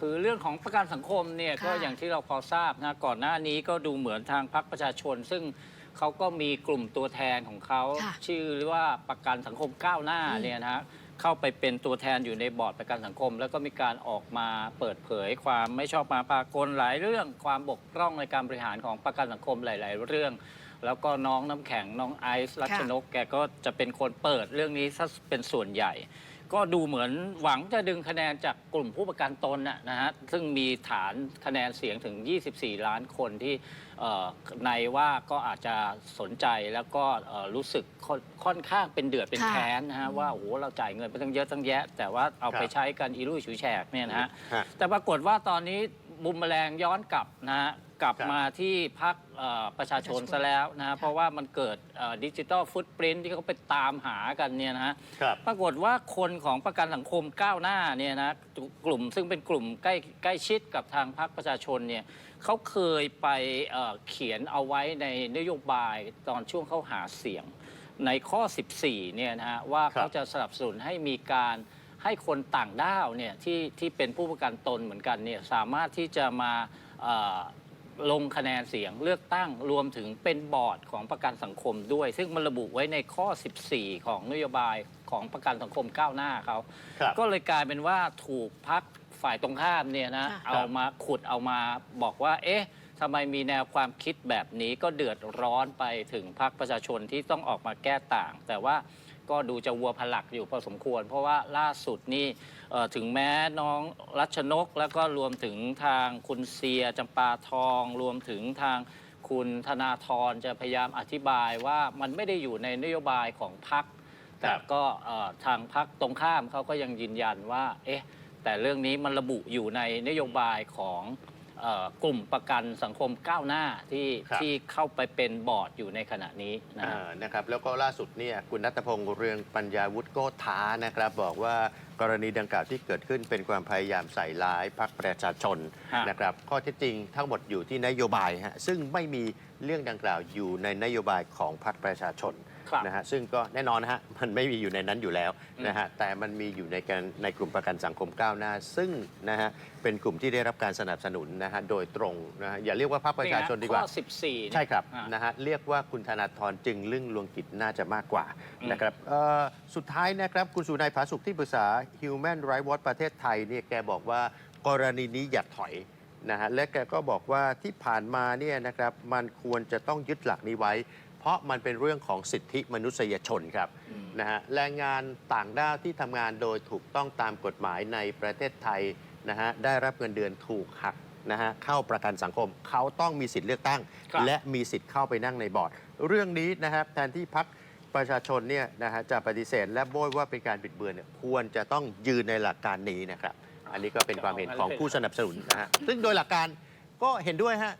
คือเรื่องของประกันสังคมเนี่ยค่ะก็อย่างที่เราพอทราบนะก่อนหน้านี้ก็ดูเหมือนทางพรรคประชาชน ซึ่งเขาก็มีกลุ่มตัวแทนของเขาค่ะชื่อว่าประกันสังคมก้าวหน้าอืม เนี่ยนะฮะเข้าไปเป็นตัวแทนอยู่ในบอร์ดประกันสังคม แล้วก็มีการออกมาเปิดเผยความไม่ชอบมาปรากลหลายเรื่อง ความบกพร่องในการบริหารของประกันสังคมหลาย ๆ เรื่อง แล้วก็น้องน้ำแข็งน้องไอซ์รัชนก แกก็จะเป็นคนเปิดเรื่องนี้ซะเป็นส่วนใหญ่ ก็ดูเหมือนหวังจะดึงคะแนนจากกลุ่มผู้ประกันตนน่ะนะฮะซึ่งมีฐานคะแนนเสียงถึง 24 ล้านคนที่เอ่อในว่าก็อาจจะสนใจแล้วก็เอ่อรู้สึกค่อนค่อนข้างเป็นเดือดเป็นค่ะ แค้นนะฮะว่าโอ้โหเราจ่ายเงินไปตั้งเยอะตั้งแยะ แต่ว่าเอาไปครับ ใช้กันอีรุ่ยฉุยแฉกเนี่ยนะฮะ ฮะ แต่ปรากฏว่าตอนนี้บุมแมลงย้อนกลับนะฮะ กลับครับมาที่พักประชาชนซะแล้วนะฮะเพราะว่ามันเกิดดิจิ t a ลฟุตปรินที่เขาไปตามหากันเนี่ยนะฮะครับปรากฏว่าคนของประกันสังคมก้าวหน้าเนี่ยนะกลุ่มซึ่งเป็นกลุ่มใกล้ใกล้ชิดกับทางพรรคประชาชนเนี่ยเขาเคยไปเอ่อเขียนเอาไว้ในนโยบายตอนช่วงเขาหาเสียงในข้อ 14 เนี่ยนะฮะว่าครับเขาจะสนับสนุนให้มีการให้คนต่างด้าวเนี่ยที่ที่เป็นผู้ประกันตนเหมือนกันเนี่ยสามารถที่จะมาเอ่อ ลงคะแนนเสียงเลือกตั้งรวมถึงเป็นบอร์ดของประกันสังคมด้วย ซึ่งมันระบุไว้ในข้อ 14 ของนโยบายของประกันสังคมก้าวหน้าเขา ครับ ก็เลยกลายเป็นว่าถูกพักฝ่ายตรงข้ามเนี่ยนะ ค่ะเอามาขุดเอามาบอกว่า เอ๊ะทำไมมีแนวความคิดแบบนี้ก็เดือดร้อนไปถึงพรรคประชาชนที่ต้องออกมาแก้ต่าง แต่ว่า ก็ดูจะวัวผลักอยู่พอสมควร เพราะว่าล่าสุดนี่เอ่อถึงแม้น้องรัชนก แล้วก็รวมถึงทางคุณเซียจำปาทอง รวมถึงทางคุณธนาธรจะพยายามอธิบายว่ามันไม่ได้อยู่ในนโยบายของพรรคแต่ก็เอ่อทางพรรคตรงข้ามเขาก็ยังยืนยันว่าเอ๊ะแต่เรื่องนี้มันระบุอยู่ในนโยบายของ เออกลุ่มประกันสังคมก้าวหน้าที่ครับ ที่เข้าไปเป็นบอร์ดอยู่ในขณะนี้นะฮะ อ่านะครับแล้วก็ล่าสุดเนี่ยคุณนัทพงศ์เรืองปัญญาวุฒิโกท้านะครับ บอกว่ากรณีดังกล่าวที่เกิดขึ้นเป็นความพยายามใส่ร้ายพรรคประชาชนฮะ นะครับ ข้อเท็จจริงทั้งหมดอยู่ที่นโยบายฮะซึ่งไม่มีเรื่องดังกล่าวอยู่ในนโยบายของพรรคประชาชน ครับ นะฮะซึ่งก็แน่นอนนะฮะมันไม่มีอยู่ในนั้นอยู่แล้วอืมนะฮะแต่มันมีอยู่ในการในกลุ่มประกันสังคมก้าวหน้า ซึ่งนะฮะเป็นกลุ่มที่ได้รับการสนับสนุนนะฮะโดยตรงนะฮะอย่าเรียกว่าพรรคประชาชนดีกว่า ข้อ14 ใช่ครับอ่านะฮะเรียกว่าคุณธนาธรจึงลึ่งลวงกิจน่าจะมากกว่าอืมนะครับเอ่อสุดท้ายนะครับคุณสุนายผาสุขที่ปรึกษา Human Rights Watch ประเทศไทยเนี่ยแกบอกว่ากรณีนี้อย่าถอยนะฮะและแกก็บอกว่าที่ผ่านมาเนี่ยนะครับมันควรจะต้องยึดหลักนี้ไว้เพ ราะมันเป็นเรื่องของสิทธิมนุษยชนครับอืมนะฮะแรงงานต่างด้าวที่ทำงานโดยถูกต้องตามกฎหมายในประเทศไทยนะฮะได้รับเงินเดือนถูกหักนะฮะเข้าประกันสังคมเขาต้องมีสิทธิ์เลือกตั้ง ครับ และมีสิทธิ์เข้าไปนั่งในบอร์ด เรื่องนี้นะครับแทนที่พักประชาชนเนี่ยนะฮะจะปฏิเสธและโบยว่าเป็นการบิดเบือนเนี่ยควรจะต้องยืนในหลักการนี้นะครับ อันนี้ก็เป็นความเห็นของผู้สนับสนุนนะฮะซึ่งโดยหลักการก็เห็นด้วยฮะ